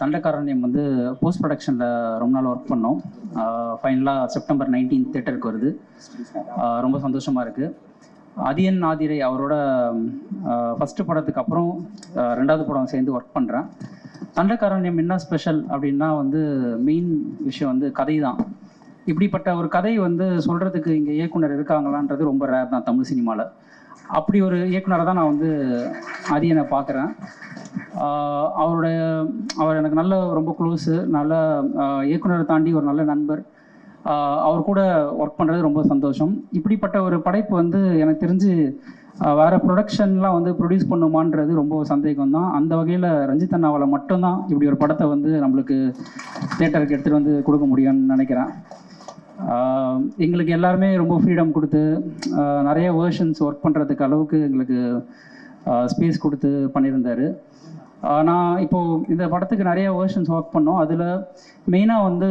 தண்டக்காரண்யம் வந்து போஸ்ட் ப்ரொடக்ஷனில் ரொம்ப நாள் ஒர்க் பண்ணோம். ஃபைனலாக செப்டம்பர் நைன்டீன் தேட்டருக்கு வருது. ரொம்ப சந்தோஷமாக இருக்குது அதியன் ஆதிரை அவரோட ஃபஸ்ட்டு படத்துக்கு அப்புறம் ரெண்டாவது படம் சேர்ந்து ஒர்க் பண்ணுறேன் தண்டக்காரண்யம் என்ன ஸ்பெஷல் அப்படின்னா வந்து மெயின் விஷயம் வந்து கதை தான் இப்படிப்பட்ட ஒரு கதை வந்து சொல்கிறதுக்கு இங்கே இயக்குனர் இருக்காங்களான்றது ரொம்ப ரேர் தான் தமிழ் சினிமாவில் அப்படி ஒரு இயக்குனரை தான் நான் வந்து அதியனை பார்க்குறேன். அவருடைய அவர் எனக்கு நல்ல ரொம்ப க்ளோஸு நல்ல இயக்குனரை தாண்டி ஒரு நல்ல நண்பர். அவர் கூட ஒர்க் பண்ணுறது ரொம்ப சந்தோஷம். இப்படிப்பட்ட ஒரு படைப்பு வந்து எனக்கு தெரிஞ்சு வேறு வேற ப்ரொடக்ஷன்லாம் வந்து ப்ரொடியூஸ் பண்ணுமான்றது ரொம்ப சந்தேகம் தான் அந்த வகையில் ரஞ்சித் அண்ணாவால் மட்டும்தான் இப்படி ஒரு படத்தை வந்து நம்மளுக்கு தேட்டருக்கு எடுத்துகிட்டு வந்து கொடுக்க முடியும்னு நினைக்கிறேன். எங்களுக்கு எல்லாருமே ரொம்ப ஃப்ரீடம் கொடுத்து நிறைய வேர்ஷன்ஸ் ஒர்க் பண்ணுறதுக்கு அளவுக்கு எங்களுக்கு ஸ்பேஸ் கொடுத்து பண்ணியிருந்தாரு. நான் இப்போது இந்த படத்துக்கு நிறைய வேர்ஷன்ஸ் ஒர்க் பண்ணோம். அதில் மெயினாக வந்து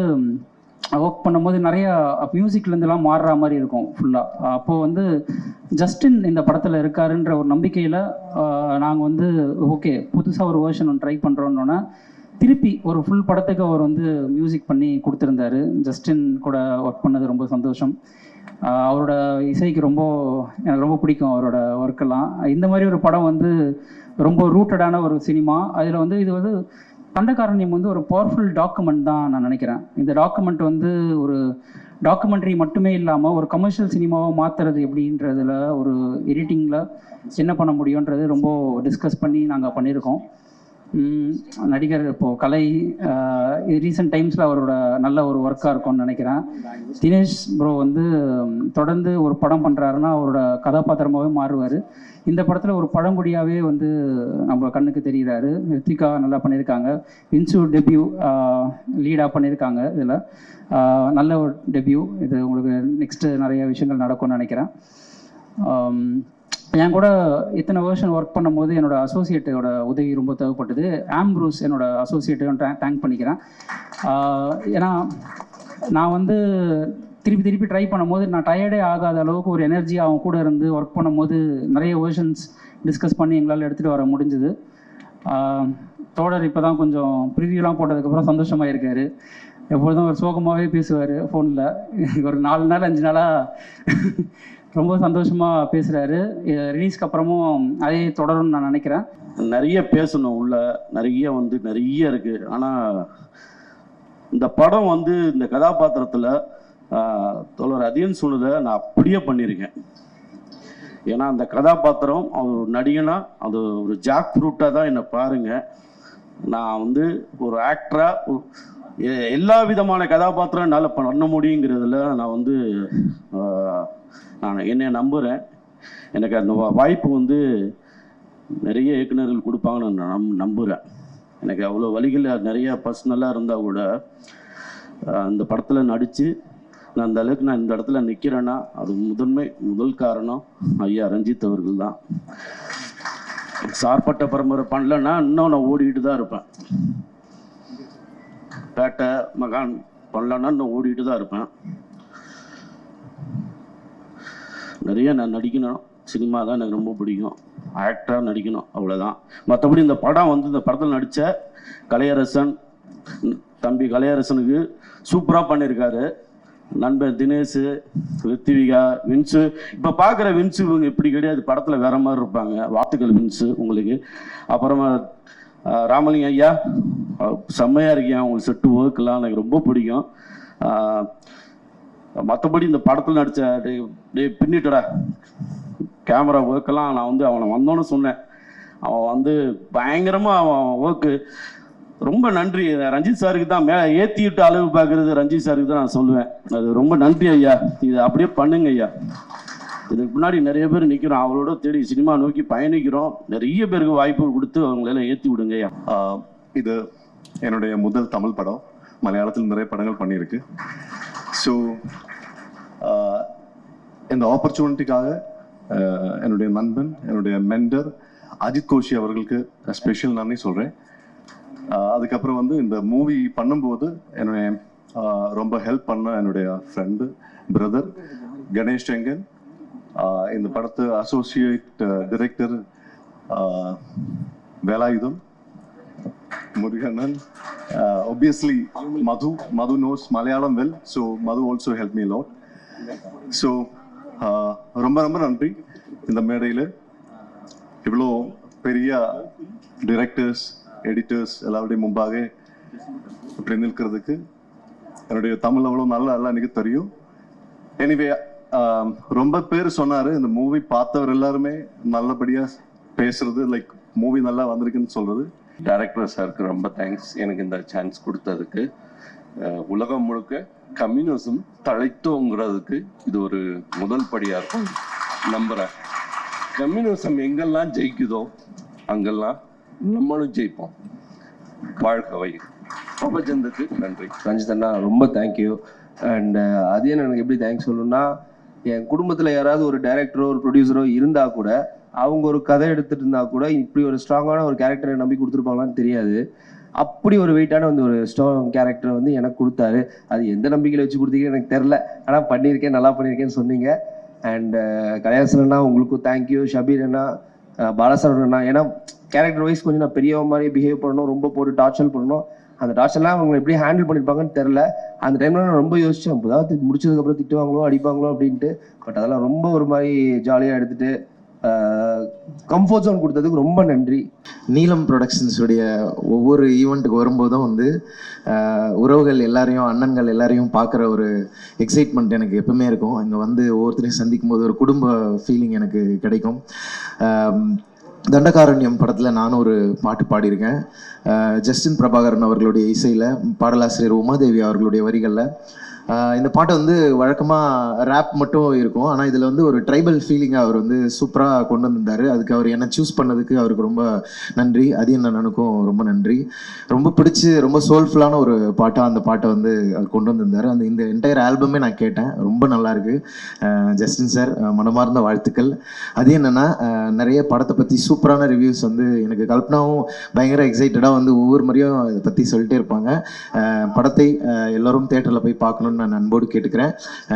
ஒர்க் பண்ணும்போது நிறையா மியூசிக்லேருந்துலாம் மாறுற மாதிரி இருக்கும் ஃபுல்லாக அப்போது வந்து ஜஸ்டின் இந்த படத்தில் இருக்காருன்ற ஒரு நம்பிக்கையில் நாங்கள் வந்து ஓகே புதுசாக ஒரு வேர்ஷன் ஒன்று ட்ரை பண்ணுறோன்னொன்னே திருப்பி ஒரு ஃபுல் படத்துக்கு அவர் வந்து மியூசிக் பண்ணி கொடுத்துருந்தாரு. ஜஸ்டின் கூட ஒர்க் பண்ணது ரொம்ப சந்தோஷம். அவரோட இசைக்கு ரொம்ப எனக்கு ரொம்ப பிடிக்கும் அவரோட ஒர்க்கெல்லாம் இந்த மாதிரி ஒரு படம் வந்து ரொம்ப ரூட்டடான ஒரு சினிமா அதில் வந்து இது வந்து தண்டகாரண்யம் வந்து ஒரு பவர்ஃபுல் டாக்குமெண்ட் தான் நான் நினைக்கிறேன். இந்த டாக்குமெண்ட் வந்து ஒரு டாக்குமெண்ட்ரி மட்டுமே இல்லாமல் ஒரு கமர்ஷியல் சினிமாவை மாற்றுறது எப்படின்றதுல ஒரு எடிட்டிங்கில் என்ன பண்ண முடியுன்றது ரொம்ப டிஸ்கஸ் பண்ணி நாங்கள் பண்ணியிருக்கோம். நடிகர் இப்போது கலை ரீசெண்ட் டைம்ஸில் அவரோட நல்ல ஒரு ஒர்க்காக இருக்கும்னு நினைக்கிறேன். தினேஷ் ப்ரோ வந்து தொடர்ந்து ஒரு படம் பண்ணுறாருன்னா அவரோட கதாபாத்திரமாகவே மாறுவார். இந்த படத்தில் ஒரு பழங்குடியாகவே வந்து நம்ம கண்ணுக்கு தெரிகிறாரு ரித்திகா நல்லா பண்ணியிருக்காங்க. இன்சு டெபியூ லீடாக பண்ணியிருக்காங்க இதில். நல்ல ஒரு டெபியூ இது உங்களுக்கு நெக்ஸ்ட்டு நிறைய விஷயங்கள் நடக்கும்னு நினைக்கிறேன். என் கூட இத்தனை வருஷம் ஒர்க் பண்ணும்போது என்னோட அசோசியேட்டோட உதவி ரொம்ப தேவைப்பட்டது. ஆம்ப்ரூஸ் என்னோட அசோசியேட்டையும் தேங்க் பண்ணிக்கிறேன். ஏன்னா நான் வந்து திருப்பி திருப்பி ட்ரை பண்ணும்போது நான் டயர்டே ஆகாத அளவுக்கு ஒரு எனர்ஜி அவங்க கூட இருந்து ஒர்க் பண்ணும்போது நிறைய வேர்ஷன்ஸ் டிஸ்கஸ் பண்ணி எங்களால் எடுத்துகிட்டு வர முடிஞ்சுது. தோழர் இப்போ தான் கொஞ்சம் ப்ரிவியூலாம் போட்டதுக்கப்புறம் சந்தோஷமாக இருக்கார். எப்பொழுதும் ஒரு சோகமாகவே பேசுவார் ஃபோனில் ஒரு நாலு நாள் அஞ்சு நாளாக ரொம்ப சந்தோஷமாக பேசுகிறாரு ரிலீஸ்க்கு அப்புறமும் அதே தொடரும்னு நான் நினைக்கிறேன். நிறைய பேசணும் உள்ள. நிறைய வந்து நிறைய இருக்கு. ஆனா இந்த படம் வந்து இந்த கதாபாத்திரத்துல தொடர் தோழர் அதியன் சொன்னதை நான் அப்படியே பண்ணியிருக்கேன். ஏன்னா அந்த கதாபாத்திரம் அவர் ஒரு நடிகனா அது ஒரு ஜாக் ஃப்ரூட்டாக தான் என்னை பாருங்க. நான் வந்து ஒரு ஆக்டரா எல்லா விதமான கதாபாத்திரம் என்னால் பண்ண முடியுங்கிறதுல நான் வந்து நான் என்னை நம்புகிறேன் எனக்கு அந்த வாய்ப்பு வந்து நிறைய இயக்குநர்கள் கொடுப்பாங்கன்னு நான் நம் நம்புகிறேன் எனக்கு அவ்வளோ வழிகள் நிறைய பர்சனலாக இருந்தால் கூட அந்த படத்தில் நடித்து நான் அந்த அளவுக்கு நான் இந்த இடத்துல நிற்கிறேன்னா அது முதன்மை முதல் காரணம் ஐயா ரஞ்சித் அவர்கள் தான். சார்பட்ட பரம்பரை பண்ணலன்னா இன்னும் நான் ஓடிக்கிட்டு தான் இருப்பேன். பேட்டை மகான் பண்ணலான்னு ஓடிட்டு தான் இருப்பேன். நிறைய நான் நடிக்கணும். சினிமா தான் எனக்கு ரொம்ப பிடிக்கும். ஆக்டராக நடிக்கணும் அவ்வளோதான் மற்றபடி இந்த படம் வந்து இந்த படத்தில் நடித்த கலையரசன் தம்பி கலையரசனுக்கு சூப்பராக பண்ணியிருக்காரு நண்பர் தினேஷ் ரித்திவிகா வின்சு. இப்போ பார்க்குற வின்சு இவங்க இப்படி கிடையாது. படத்தில் வேற மாதிரி இருப்பாங்க. வாழ்த்துக்கள் வின்சு உங்களுக்கு. அப்புறமா ராமலிங்க ஐயா செம்மையாக செம்மையா இருக்கீங்க. உங்களுக்கு செட்டு ஒர்க்கெலாம் எனக்கு ரொம்ப பிடிக்கும். மற்றபடி இந்த படத்தில் நடித்த டே டே பின்னிட்டடா. கேமரா ஒர்க்கெல்லாம் நான் வந்து அவனை வந்தோன்னு சொன்னேன். அவன் வந்து பயங்கரமாக அவன் ஒர்க்கு ரொம்ப நன்றி ரஞ்சித் சாருக்கு தான் மே ஏற்றிட்டு அளவு பார்க்குறது ரஞ்சித் சாருக்கு தான் நான் சொல்லுவேன். அது ரொம்ப நன்றி ஐயா. இது அப்படியே பண்ணுங்க ஐயா. இதுக்கு முன்னாடி நிறைய பேர் நிற்கிறோம் அவரோட தேடி சினிமா நோக்கி பயணிக்கிறோம். நிறைய பேருக்கு வாய்ப்பு கொடுத்து அவங்களெல்லாம் ஏற்றி விடுங்க. இது என்னுடைய முதல் தமிழ் படம். மலையாளத்தில் நிறைய படங்கள் பண்ணியிருக்கு. ஸோ இந்த ஆப்பர்ச்சுனிட்டிக்காக என்னுடைய நண்பன் என்னுடைய மென்டர் அஜித் கோஷி அவர்களுக்கு ஸ்பெஷல் நன்றி சொல்கிறேன் அதுக்கப்புறம் வந்து இந்த மூவி பண்ணும்போது என்னுடைய ரொம்ப ஹெல்ப் பண்ண என்னுடைய ஃப்ரெண்டு பிரதர் கணேஷ் செங்கன் இந்த படத்து associate director Velayudham Murugannan Uh, Madhu Madhu knows Malayalam well so Madhu also help me lot so ரொம்ப ரொம்ப நன்றி இந்த மேடையில். இவ்வளோ பெரிய டிரெக்டர்ஸ் எடிட்டர்ஸ் எல்லாருடைய முன்பாக இப்படி நிற்கிறதுக்கு. என்னுடைய தமிழ் அவ்வளோ நல்லா எல்லாம் எனக்கு தெரியும். எனிவே ரொம்ப பேர் சொன்னாரு இந்த மூவி பார்த்தவர் எல்லாருமே நல்லபடியா பேசுறது லைக் மூவி நல்லா வந்திருக்குன்னு சொல்றது. டைரக்டர் சாருக்கு ரொம்ப தேங்க்ஸ் எனக்கு இந்த சான்ஸ் கொடுத்ததுக்கு. உலகம் முழுக்க கம்யூனிசம் தழைத்தோங்கிறதுக்கு இது ஒரு முதல் படியாக இருக்கும். நம்புகிறேன் கம்யூனிசம் எங்கெல்லாம் ஜெயிக்குதோ அங்கெல்லாம் நம்மளும் ஜெயிப்போம். வாழ்க வை பிரபஞ்சத்துக்கு நன்றி. ரஞ்சித் அண்ணா ரொம்ப தேங்க்யூ அண்ட் அது எனக்கு எப்படி தேங்க்ஸ் சொல்லணும்னா என் குடும்பத்தில் யாராவது ஒரு டைரக்டரோ ஒரு ப்ரொடியூசரோ இருந்தால் கூட அவங்க ஒரு கதை எடுத்துட்டு இருந்தால் கூட இப்படி ஒரு ஸ்ட்ராங்கான ஒரு கேரக்டரை நம்பி கொடுத்துருப்பாங்களான்னு தெரியாது. அப்படி ஒரு வெயிட்டான வந்து ஒரு ஸ்ட்ராங் கேரக்டர் வந்து எனக்கு கொடுத்தாரு. அது எந்த நம்பிக்கையில் வச்சு கொடுத்தீங்கன்னு எனக்கு தெரில ஆனால் பண்ணியிருக்கேன் நல்லா பண்ணியிருக்கேன்னு சொன்னீங்க. அண்ட் கலையாசன் அண்ணா உங்களுக்கும் தேங்க்யூ ஷபீர் அண்ணா அஹ் அண்ணா. ஏன்னா கேரக்டர் வைஸ் கொஞ்சம் நான் பெரியவ மாதிரி பிஹேவ் பண்ணணும் ரொம்ப போட்டு டார்ச்சர் பண்ணணும். அந்த டார்ச்சர்லாம் அவங்க எப்படி ஹேண்டில் பண்ணியிருப்பாங்கன்னு தெரில அந்த டைம்ல நான் ரொம்ப யோசிச்சேன் அதாவது முடிச்சதுக்கப்புறம் திட்டுவாங்களோ அடிப்பாங்களோ? அப்படின்ட்டு. பட் அதெல்லாம் ரொம்ப ஒரு மாதிரி ஜாலியாக எடுத்துட்டு கம்ஃபர்ட் ஜோன் கொடுத்ததுக்கு ரொம்ப நன்றி. நீலம் ப்ரொடக்ஷன்ஸுடைய ஒவ்வொரு ஈவெண்ட்டுக்கு வரும்போதும் வந்து உறவுகள் எல்லாரையும் அண்ணன்கள் எல்லாரையும் பார்க்குற ஒரு எக்ஸைட்மெண்ட் எனக்கு எப்பவுமே இருக்கும். இங்கே வந்து ஒவ்வொருத்தரையும் சந்திக்கும் போது ஒரு குடும்ப ஃபீலிங் எனக்கு கிடைக்கும். தண்டகாரண்யம் படத்தில் நானும் ஒரு பாட்டு பாடியிருக்கேன். ஜஸ்டின் பிரபாகரன் அவர்களுடைய இசையில் பாடலாசிரியர் உமாதேவி அவர்களுடைய வரிகளில் இந்த பாட்டு வந்து வழக்கமாக ரேப் மட்டும் இருக்கும். ஆனால் இதில் வந்து ஒரு ட்ரைபல் ஃபீலிங்காக அவர் வந்து சூப்பராக கொண்டு வந்திருந்தார். அதுக்கு அவர் என்னை சூஸ் பண்ணதுக்கு அவருக்கு ரொம்ப நன்றி. அது என்ன நனுக்கும் ரொம்ப நன்றி. ரொம்ப பிடிச்சி ரொம்ப சோல்ஃபுல்லான ஒரு பாட்டாக அந்த பாட்டை வந்து அவர் கொண்டு வந்திருந்தார். அந்த இந்த என்டையர் ஆல்பமே நான் கேட்டேன். ரொம்ப நல்லாயிருக்கு ஜஸ்டின் சார் மனமார்ந்த வாழ்த்துக்கள். அது என்னென்னா நிறைய படத்தை பற்றி சூப்பரான ரிவ்யூஸ் வந்து எனக்கு கல்பனாவும் பயங்கர எக்ஸைட்டடாக வந்து ஒவ்வொரு முறையும் இதை பற்றி சொல்லிட்டே இருப்பாங்க. படத்தை எல்லோரும் தேட்டரில் போய் பார்க்கணும் நான் அன்போடு கேட்டுக்கிறேன்.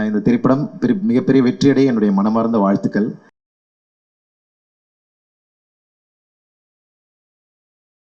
இந்த திரைப்படம் மிகப்பெரிய வெற்றியடைய என்னுடைய மனமார்ந்த வாழ்த்துக்கள்.